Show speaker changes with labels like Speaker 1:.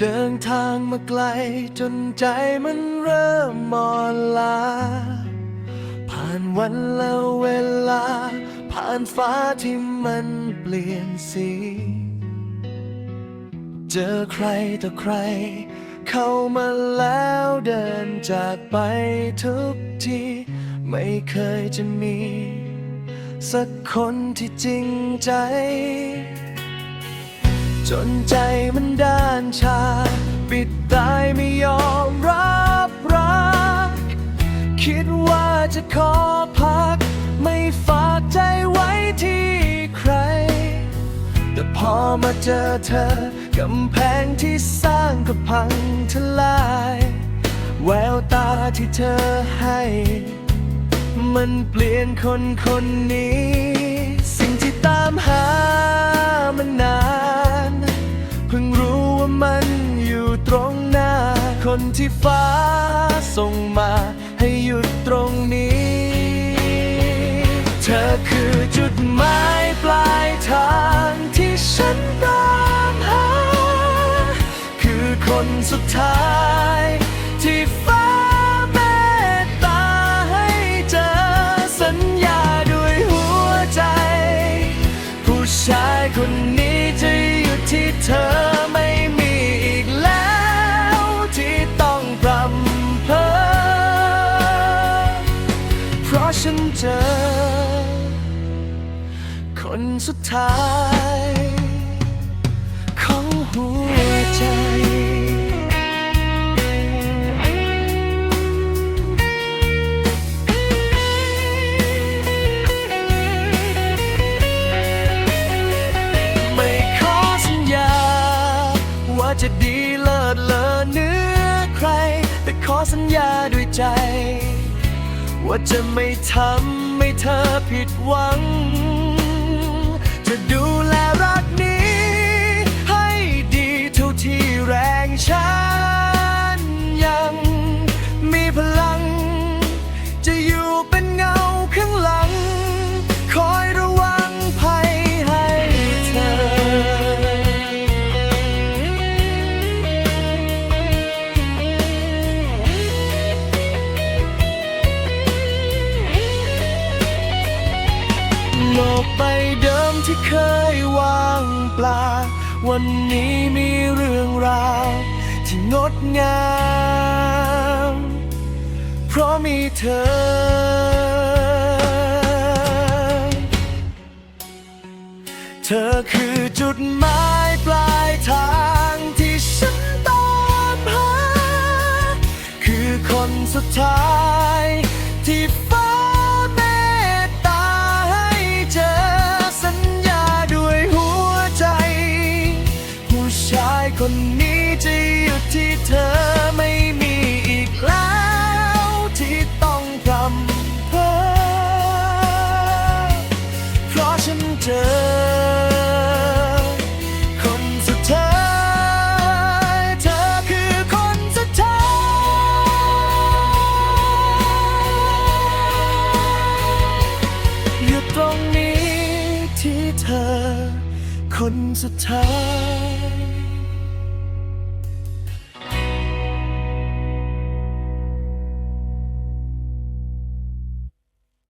Speaker 1: เดินทางมาไกลจนใจมันเริ่มมอนลา ผ่านวันและเวลา ผ่านฟ้าที่มันเปลี่ยนสี เจอใครต่อใคร เข้ามาแล้วเดินจากไปทุกที ไม่เคยจะมี สักคนที่จริงใจ จนใจมันด้านชา ดตายไม่ยอมรับรัก คิดว่าจะขอพัก ไม่ฝากใจไว้ที่ใคร แต่พอมาเจอเธอกำแพงที่สร้างก็พังทลาย แววตาที่เธอให้ มันเปลี่ยนคนคนนี้ สิ่งที่ตามหามันนาน คนที่ฟ้าส่งมาให้หยุดตรงนี้ เธอคือจุดหมายปลายทางที่ฉันตามหา คือคนสุดท้ายที่ฟ้าเมตตาให้เจอสัญญาด้วยหัวใจ ผู้ชายคนนี้จะอยู่ที่เธอ คนสุดท้าย ของหัวใจไม่ขอสัญญาว่าจะดีเลิศเลอเหนื้อใคร แต่ขอสัญญาด้วยใจ ว่าจะไม่ทำให้เธอผิดหวัง จะ ที่เคยว่างเปล่า วันนี้มีเรื่องราว ที่งดงาม เพราะมีเธอเธอคือจุดหมายปลายทางที่ฉันตามหา คือคนสุดท้าย ชายคนนี้จะอยู่ที่เธอไม่มีอีกแล้วที่ต้องพรำเพอเพราะฉันเจอคนสุดท้ายเธอคือคนสุดท้ายอยู่ตรงนี้ที่เธอ คนสุดท้าย